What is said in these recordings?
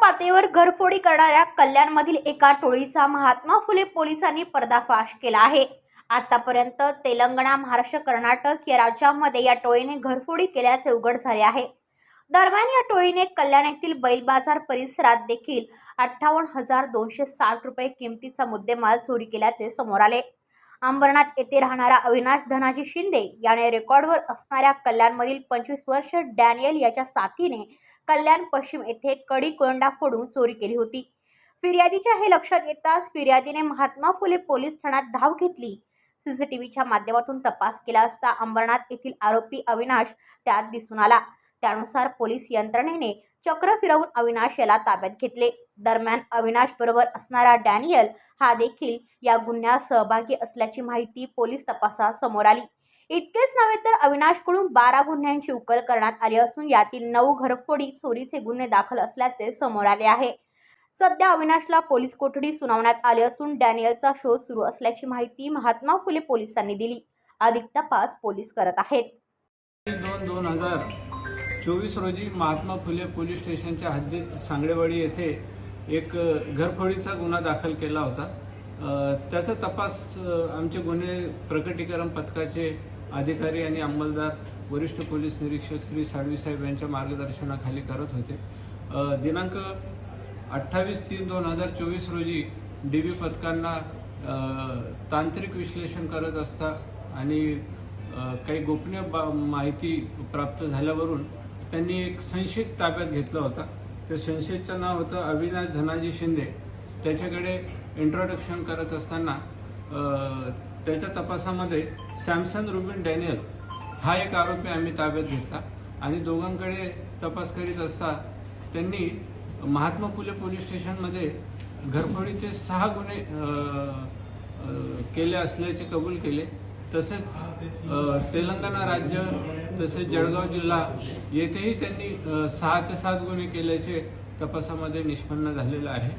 पातळीवर घरफोडी करणाऱ्या कल्याणमधील एका टोळीचा महात्मा फुले पोलिसांनी पर्दाफाश केला आहे. आतापर्यंत तेलंगणा महाराष्ट्र कर्नाटक या राज्यांमध्ये या टोळीने घरफोडी केल्याचे उघड झाले आहे. दरम्यान या टोळीने कल्याण येथील बैल बाजार परिसरात देखील अठ्ठावन्न हजार दोनशे साठ रुपये किमतीचा मुद्देमाल चोरी केल्याचे समोर आले. अंबरनाथ येथे राहणारा अविनाश धनाजी शिंदे याने रेकॉर्डवर असणाऱ्या कल्याणमधील पंचवीस वर्ष डॅनियल याच्या साथीने कल्याण पश्चिम येथे कडी कोंडा फोडून चोरी केली होती. फिर्यादीच्या हे लक्षात येताच फिर्यादीने महात्मा फुले पोलीस ठाण्यात धाव घेतली. सीसीटीव्हीच्या माध्यमातून तपास केला असता अंबरनाथ येथील आरोपी अविनाश त्यात दिसून आला. त्यानुसार पोलीस यंत्रणेने चक्र फिरवून अविनाश याला ताब्यात घेतले. दरम्यान अविनाश बरोबर असणारा डॅनियल हा देखील या गुन्ह्यात सहभागी असल्याची माहिती पोलीस तपासात समोर आली. इतकेच नव्हे तर अविनाशकडून बारा गुन्ह्यांची उकल करण्यात आली असून यातील नऊ घरफोडी चोरीचे गुन्हे दाखल असल्याचे समोर आले आहे. सध्या अविनाशला पोलीस कोठडी सुनावण्यात आली असून डॅनियलचा शोध सुरू असल्याची माहिती महात्मा फुले पोलिसांनी दिली. अधिक तपास पोलीस करत आहेत. दोन दोन हजार चोवीस रोजी महात्मा फुले पोलीस स्टेशनच्या हद्दीत सांगळेवाडी येथे एक घरफोडीचा गुन्हा दाखल केला होता. त्याचा तपास आमचे गुन्हे प्रकटीकरण पथकाचे अधिकारी आणि अंमलदार वरिष्ठ पोलीस निरीक्षक श्री साळवी साहेब यांच्या मार्गदर्शनाखाली करत होते. दिनांक अठ्ठावीस तीन दोन हजार चोवीस रोजी डी बी पथकांना तांत्रिक विश्लेषण करत असता आणि काही गोपनीय बा- माहिती प्राप्त झाल्यावरून त्यांनी एक संशयित ताब्यात घेतला होता. त्या संशयितचं नाव होतं अविनाश धनाजी शिंदे. त्याच्याकडे इंट्रोडक्शन करत असताना त्याच्या तपासामध्ये सॅमसन रुबिन डॅनियल हा एक आरोपी आम्ही ताब्यात घेतला आणि दोघांकडे तपास करीत असता त्यांनी महात्मा फुले पोलीस स्टेशनमध्ये घरफोडीचे सहा गुन्हे केले असल्याचे कबूल केले. तसेच तेलंगणा राज्य तसेच जळगाव जिल्हा येथेही त्यांनी सहा ते सात गुन्हे केल्याचे तपासामध्ये निष्पन्न झालेलं आहे.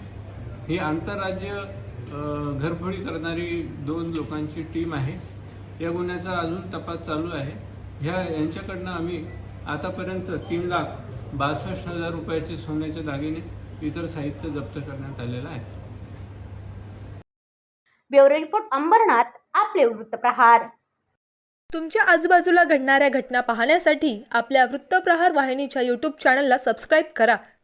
ही आंतरराज्य घरफोडी करणारी दोन लोकांची टीम आहे. या गुन्ह्याचा अजून तपास चालू आहे. ह्या यांच्याकडनं आम्ही आतापर्यंत तीन लाख बासष्ट हजार रुपयाचे सोन्याचे दागिने इतर साहित्य जप्त करण्यात आलेलं आहे. ब्युरो रिपोर्ट अंबरनाथ आपले वृत्तप्रहार. तुमच्या आजूबाजूला घडणाऱ्या घटना पाहण्यासाठी आपल्या वृत्तप्रहार वाहिनीच्या यूट्यूब चॅनलला सबस्क्राईब करा.